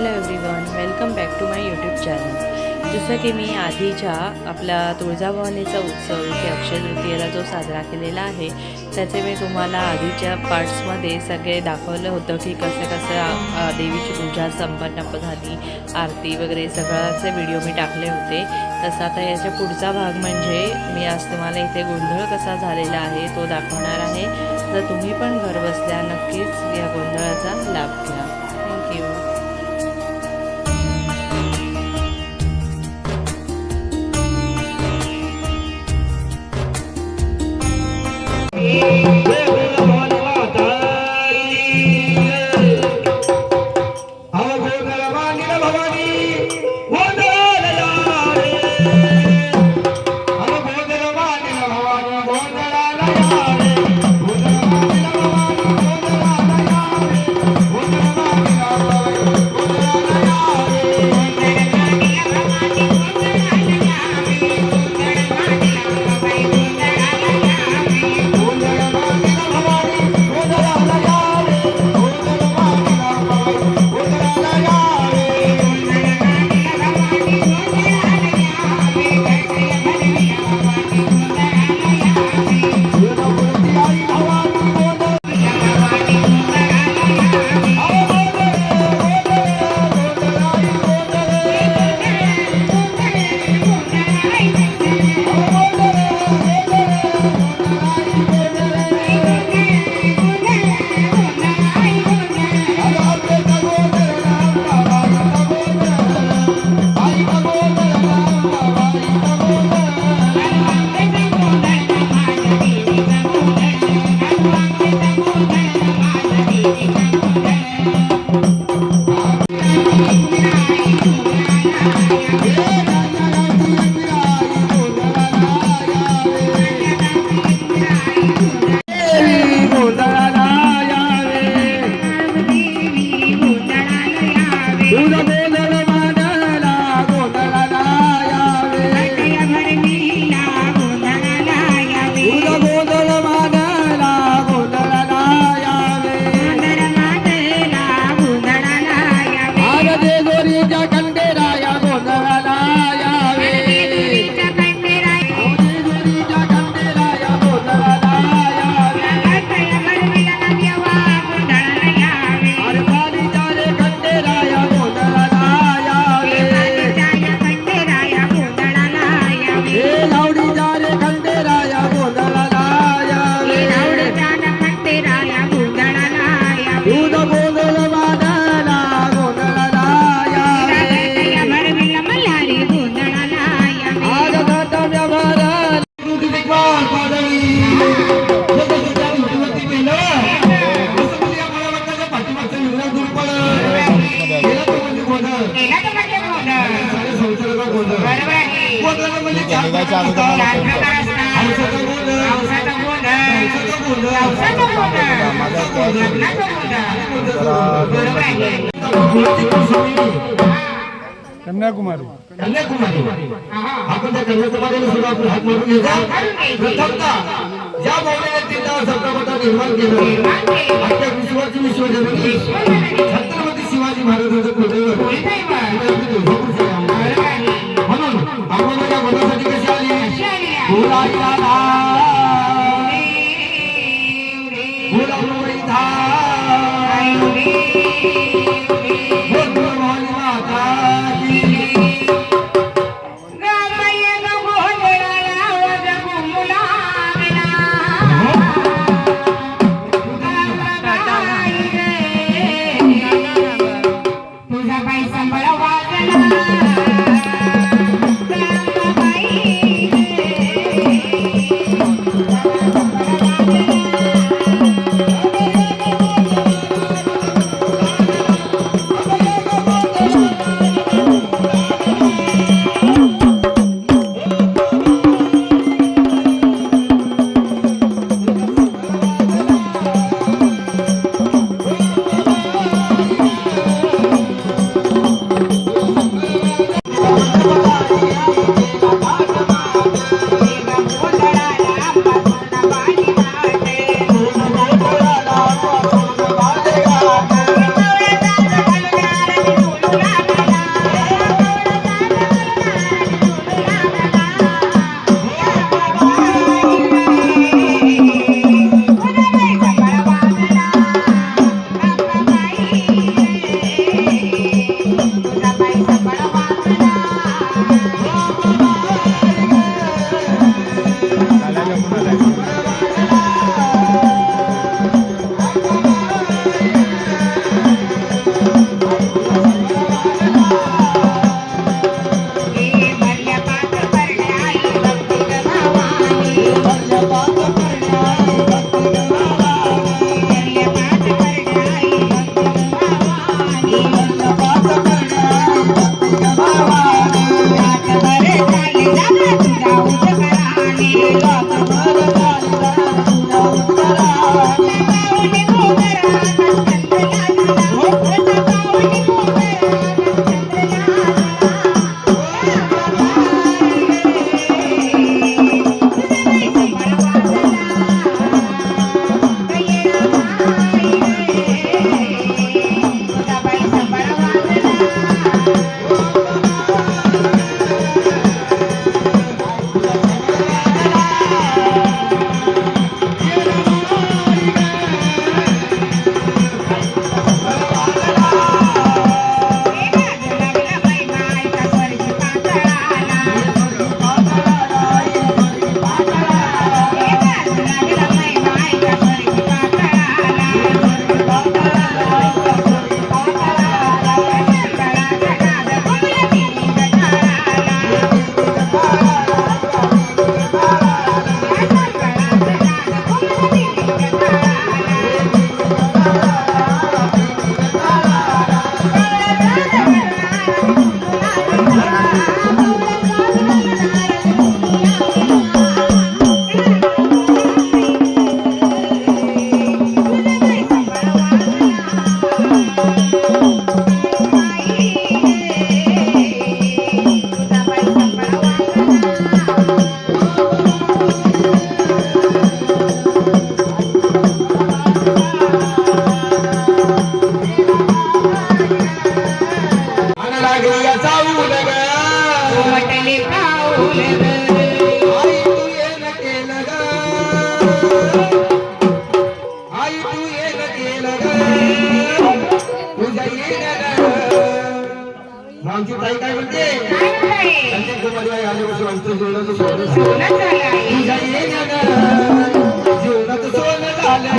Hello everyone welcome back to my YouTube channel जसं की मी आधीच्या आपला तुळजाभवानीचा उत्सव इथे अक्षय तृतीयेला जो साजरा केलेला आहे त्याचे मी तुम्हाला आधीच्या पार्ट्समध्ये सगळे दाखवलं होतं की कसं कसं देवीची पूजा संपन्न झाली आरती वगैरे सगळ्याचे व्हिडिओ मी टाकले होते. तसं आता याच्या पुढचा भाग म्हणजे मी आज तुम्हाला इथे गोंधळ कसा झालेला आहे तो दाखवणार आहे. तर तुम्ही पण घर बसल्या नक्कीच या गोंधळाचा लाभ घ्या. Thank you Yeah. கண்கதே கோரி ஜா கண்க निघायच्या अगोदर मला फोन. कन्याकुमारी. कन्याकुमारी. आपण त्या कन्याकुमारीला सुद्धा आपण हात मारून प्रथमतः ज्या भावनेने तिथं सत्तापटा निर्माण केलं आपल्या विश्वाची विश्वजननी छत्रपती शिवाजी महाराजांचं कुलदैवत রাধা लागली या म्हटले पाऊल आई तू येणं केलं ग. आई तू केलं ग. तुझ्या आमची ताई काय म्हणते कुमारी आई आल्यापासून आमचं जीवनाचं सोनं झालं. तुझ्या येण्यानं जीवनाचं सोनं झालं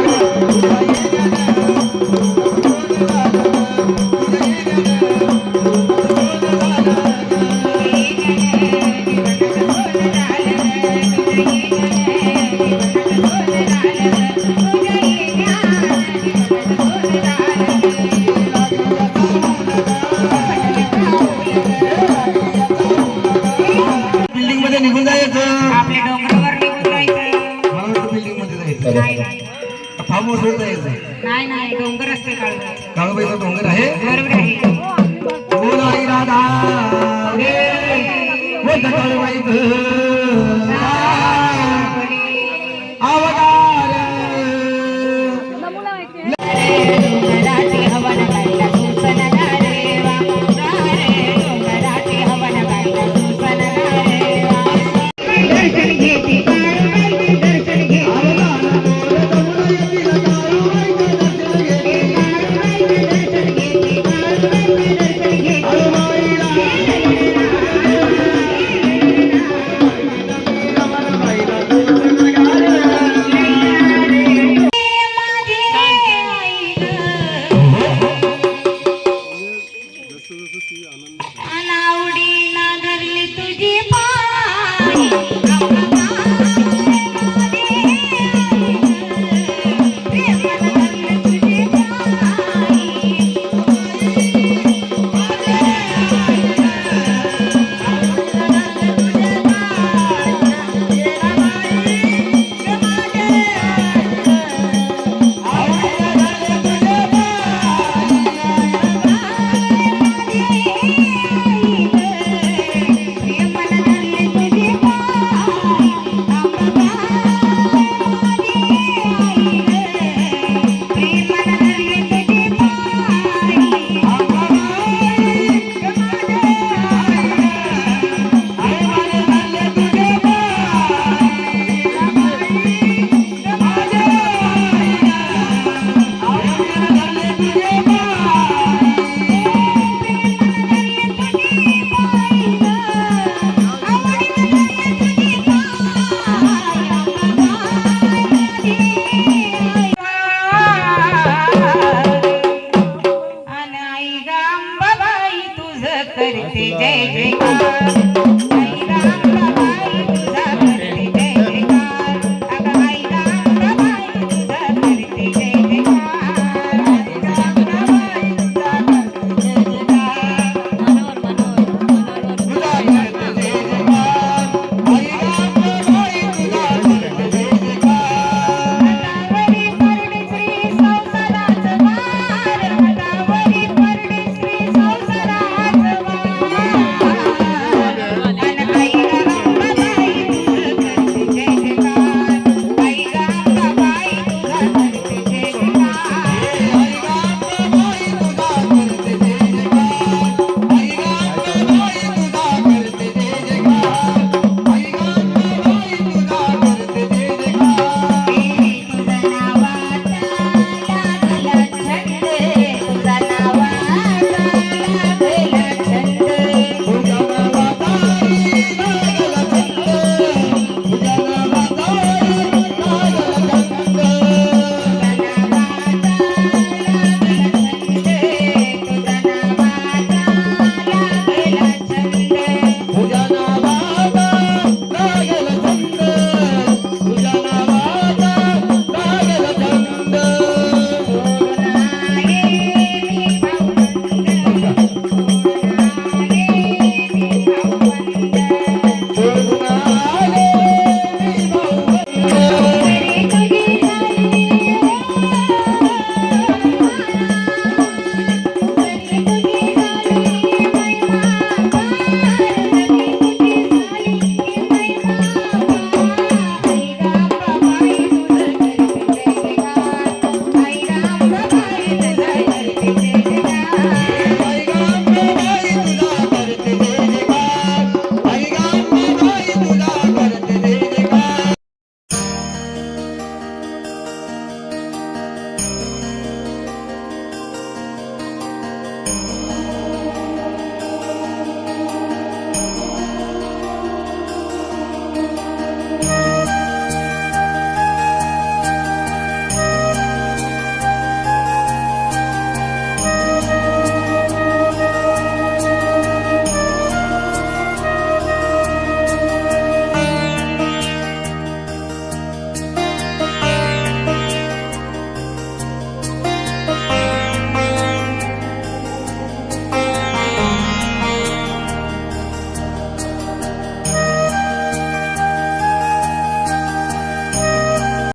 नाही नाही. फार्म जायचं नाही नाही डोंगर असते काढून काळूबाईचा डोंगर आहे? बरोबर आहे. बोल आई राधा. रे बोल करते जय जयकार